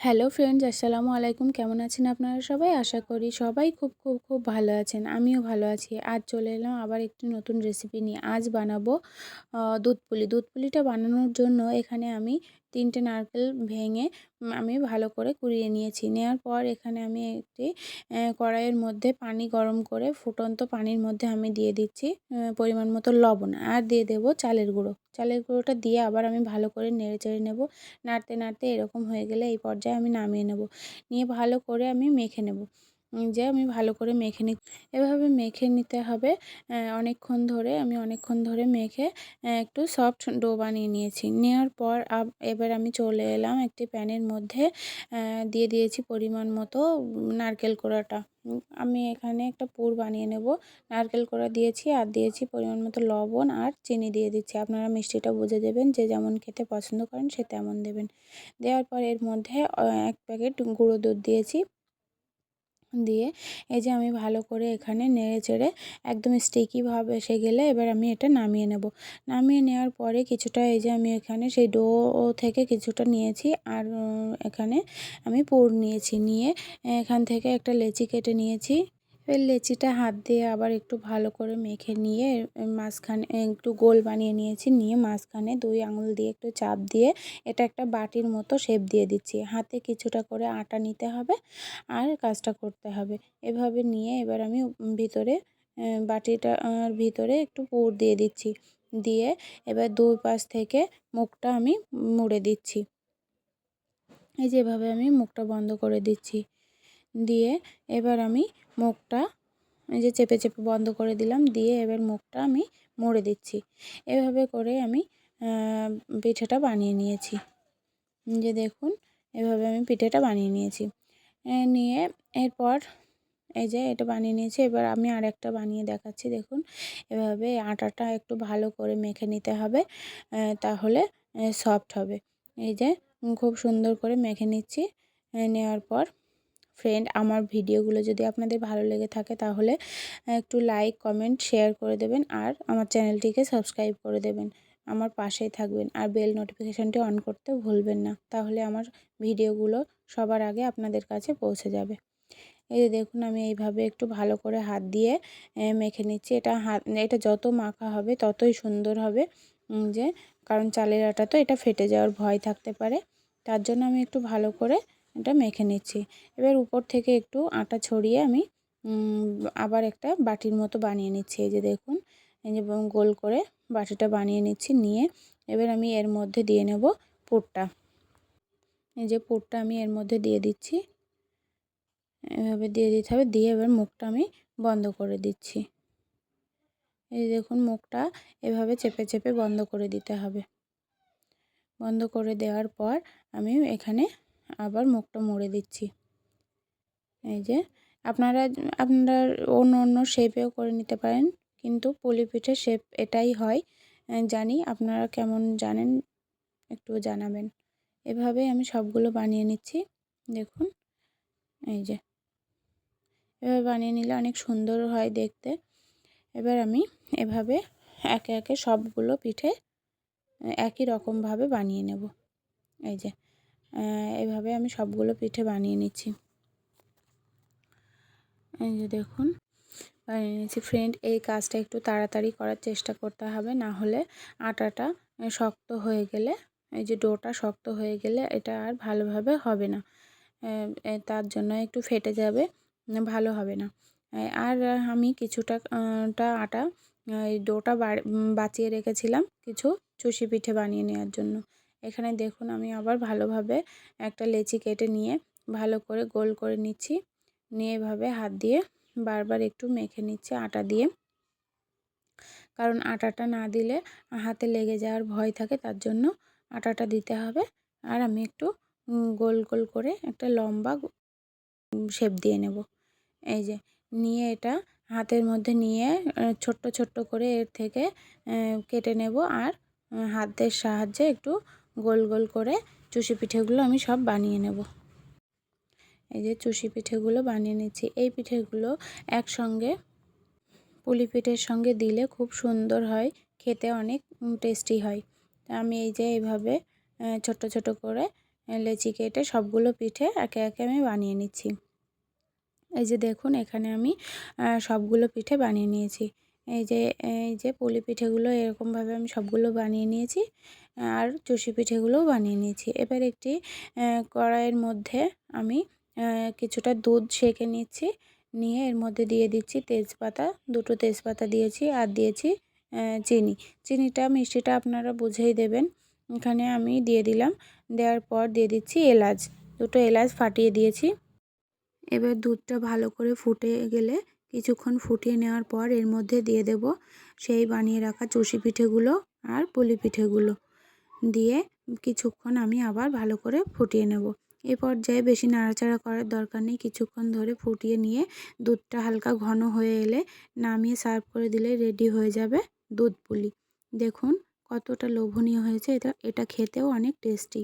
Hello friends, আসসালামু আলাইকুম। কেমন আছেন আপনারা সবাই? আশা করি সবাই খুব খুব খুব ভালো আছেন। আমিও ভালো আছি। আজ চলে এলাম আবার একটি নতুন রেসিপি নিয়ে। আজ বানাবো দুধ পুলি দুধ পুলিটা বানানোর জন্য এখানে আমি তিনটে নারকেল ভেঙে আমি ভালো করে কুড়িয়ে নিয়েছি। নেওয়ার পর এখানে আমি একটি কড়াইয়ের মধ্যে পানি গরম করে ফুটন্ত পানির মধ্যে আমি দিয়ে দিচ্ছি পরিমাণ মতো লবণ আর দিয়ে দেব চালের গুঁড়ো। চালের গুঁড়োটা দিয়ে আবার আমি ভালো করে নেড়ে চেড়ে নেব। নাড়তে নাড়তে এরকম হয়ে গেলে এই পর্যায়ে আমি নামিয়ে নেব। নিয়ে ভালো করে আমি মেখে নেব। যে আমি ভালো করে মেখে নি, এভাবে মেখে নিতে হবে। অনেকক্ষণ ধরে, আমি অনেকক্ষণ ধরে মেখে একটু সফট ডো বানিয়ে নিয়েছি। নেওয়ার পর এবার আমি চলে এলাম একটি প্যানের মধ্যে দিয়ে দিয়েছি পরিমাণ মতো নারকেল কোড়াটা। আমি এখানে একটা পুর বানিয়ে নেব। নারকেল কোড়া দিয়েছি আর দিয়েছি পরিমাণ মতো লবণ আর চিনি দিয়ে দিচ্ছি। আপনারা মিষ্টিটা বুঝে দেবেন যে যেমন খেতে পছন্দ করেন সে তেমন দেবেন। দেওয়ার পর এর মধ্যে এক প্যাকেট গুঁড়ো দুধ দিয়েছি। দিয়ে এই যে আমি ভালো করে এখানে নেড়ে চেড়ে একদম স্টিকিভাবে এসে গেলে এবার আমি এটা নামিয়ে নেব। নামিয়ে নেওয়ার পরে কিছুটা এই যে আমি এখানে সেই ডো থেকে কিছুটা নিয়েছি আর এখানে আমি পুর নিয়েছি। নিয়ে এখান থেকে একটা লেচি কেটে নিয়েছি। এবার লেচিটা হাত দিয়ে আবার একটু ভালো করে মেখে নিয়ে মাঝখানে একটু গোল বানিয়ে নিয়েছি, নিয়ে মাঝখানে দুই আঙুল দিয়ে একটু চাপ দিয়ে এটা একটা বাটির মতো শেপ দিয়ে দিচ্ছি। হাতে কিছুটা করে আটা নিতে হবে আর কাজটা করতে হবে। এভাবে নিয়ে এবার আমি ভিতরে বাটিটার ভিতরে একটু পুর দিয়ে দিচ্ছি। দিয়ে এবার দুই পাশ থেকে মুখটা আমি মুড়ে দিচ্ছি। এই যেভাবে আমি মুখটা বন্ধ করে দিচ্ছি। দিয়ে এবার আমি মুখটা এই যে চেপে চেপে বন্ধ করে দিলাম, দিয়ে এবার মুখটা আমি মুড়ে দিচ্ছি। এভাবে করে আমি পিঠেটা বানিয়ে নিয়েছি। যে দেখুন, এভাবে আমি পিঠেটা বানিয়ে নিয়েছি। নিয়ে এরপর এই যে এটা বানিয়ে নিয়েছি। এবার আমি আর একটা বানিয়ে দেখাচ্ছি, দেখুন। এভাবে আটাটা একটু ভালো করে মেখে নিতে হবে তাহলে সফট হবে। এই যে খুব সুন্দর করে মেখে নিচ্ছি নেওয়ার পর ফ্রেন্ড আমার ভিডিওগুলো যদি আপনাদের ভালো লেগে থাকে তাহলে একটু লাইক কমেন্ট শেয়ার করে দেবেন আর আমার চ্যানেলটিকে সাবস্ক্রাইব করে দেবেন। আমার পাশেই থাকবেন আর বেল নোটিফিকেশানটি অন করতে ভুলবেন না। তাহলে আমার ভিডিওগুলো সবার আগে আপনাদের কাছে পৌঁছে যাবে। এই দেখুন, আমি এইভাবে একটু ভালো করে হাত দিয়ে মেখে নিচ্ছি। এটা হাত, এটা যত মাখা হবে ততই সুন্দর হবে। যে, কারণ চালের আটা তো এটা ফেটে যাওয়ার ভয় থাকতে পারে। তার জন্য আমি একটু ভালো করে এটা মেখে নিচ্ছি। এবার উপর থেকে একটু আটা ছড়িয়ে আমি আবার একটা বাটির মতো বানিয়ে নিচ্ছি। এই যে দেখুন, এই যে গোল করে বাটিটা বানিয়ে নিচ্ছি, নিয়ে এবার আমি এর মধ্যে দিয়ে নেব পুরটা। এই যে পুরটা আমি এর মধ্যে দিয়ে দিচ্ছি। এভাবে দিয়ে দিতে হবে, দিয়ে এবার মুখটা আমি বন্ধ করে দিচ্ছি। এই দেখুন, মুখটা এভাবে চেপে চেপে বন্ধ করে দিতে হবে। বন্ধ করে দেওয়ার পর আমি এখানে আবার মুখটা মুড়ে দিচ্ছি। এই যে, আপনারা আপনারা অন্য অন্য শেপেও করে নিতে পারেন, কিন্তু পুলি পিঠের শেপ এটাই হয়। জানি আপনারা কেমন জানেন একটু জানাবেন। এভাবে আমি সবগুলো বানিয়ে নিচ্ছি, দেখুন। এই যে, এভাবে বানিয়ে নিলে অনেক সুন্দর হয় দেখতে। এবার আমি এভাবে একে একে সবগুলো পিঠে একই রকমভাবে বানিয়ে নেব। এই যে এভাবে আমি সবগুলো পিঠে বানিয়ে নিচ্ছি। এই যে দেখুন, বানিয়ে নিচ্ছি। ফ্রেন্ড এই কাজটা একটু তাড়াতাড়ি করার চেষ্টা করতে হবে, না হলে আটাটা শক্ত হয়ে গেলে, এই যে ডোটা শক্ত হয়ে গেলে এটা আর ভালোভাবে হবে না। তার জন্য একটু ফেটে যাবে, ভালো হবে না। আর আমি কিছুটা, আটা এই ডোটা বাঁচিয়ে রেখেছিলাম কিছু চুষি পিঠে বানিয়ে নেওয়ার জন্য। এখানে দেখুন আমি আবার ভালোভাবে একটা লেচি কেটে নিয়ে ভালো করে গোল করে নিচ্ছি। নিয়ে এভাবে হাত দিয়ে বারবার একটু মেখে নিচ্ছি আটা দিয়ে। কারণ আটাটা না দিলে হাতে লেগে যাওয়ার ভয় থাকে, তার জন্য আটাটা দিতে হবে। আর আমি একটু গোল গোল করে একটা লম্বা শেপ দিয়ে নেব। এই যে নিয়ে এটা হাতের মধ্যে নিয়ে ছোট্ট ছোট্ট করে এর থেকে কেটে নেব। আর হাতের সাহায্যে একটু গোল গোল করে চুষি পিঠেগুলো আমি সব বানিয়ে নেব। এই যে চুষি পিঠেগুলো বানিয়ে নিচ্ছি। এই পিঠেগুলো একসঙ্গে পুলি পিঠের সঙ্গে দিলে খুব সুন্দর হয়, খেতে অনেক টেস্টি হয়। আমি এই যে এইভাবে ছোট ছোট করে লেচি কেটে সবগুলো পিঠে একে একে আমি বানিয়ে নিচ্ছি। এই যে দেখুন, এখানে আমি সবগুলো পিঠে বানিয়ে নিয়েছি। এই যে এই যে পুলি পিঠেগুলো এরকমভাবে আমি সবগুলো বানিয়ে নিয়েছি। আর চষি পিঠেগুলোও বানিয়ে নিয়েছি। এবার একটি কড়াইয়ের মধ্যে আমি কিছুটা দুধ সেঁকে নিচ্ছি। নিয়ে এর মধ্যে দিয়ে দিচ্ছি তেজপাতা। দুটো তেজপাতা দিয়েছি আর দিয়েছি চিনি। চিনিটা, মিষ্টিটা আপনারা বুঝেই দেবেন। এখানে আমি দিয়ে দিলাম। দেওয়ার পর দিয়ে দিচ্ছি এলাচ। দুটো এলাচ ফাটিয়ে দিয়েছি। এবার দুধটা ভালো করে ফুটে গেলে কিছুক্ষণ ফুটিয়ে নেওয়ার পর এর মধ্যে দিয়ে দেব সেই বানিয়ে রাখা চষি পিঠেগুলো আর পুলি পিঠেগুলো দিয়ে কিছুক্ষণ আমি আবার ভালো করে ফুটিয়ে নেব। এ পর্যায়ে বেশি নাড়াচাড়া করার দরকার নেই। কিছুক্ষণ ধরে ফুটিয়ে নিয়ে দুধটা হালকা ঘন হয়ে এলে নামিয়ে সার্ভ করে দিলে রেডি হয়ে যাবে দুধ পুলি। দেখুন কতটা লোভনীয় হয়েছে। এটা এটা খেতেও অনেক টেস্টি।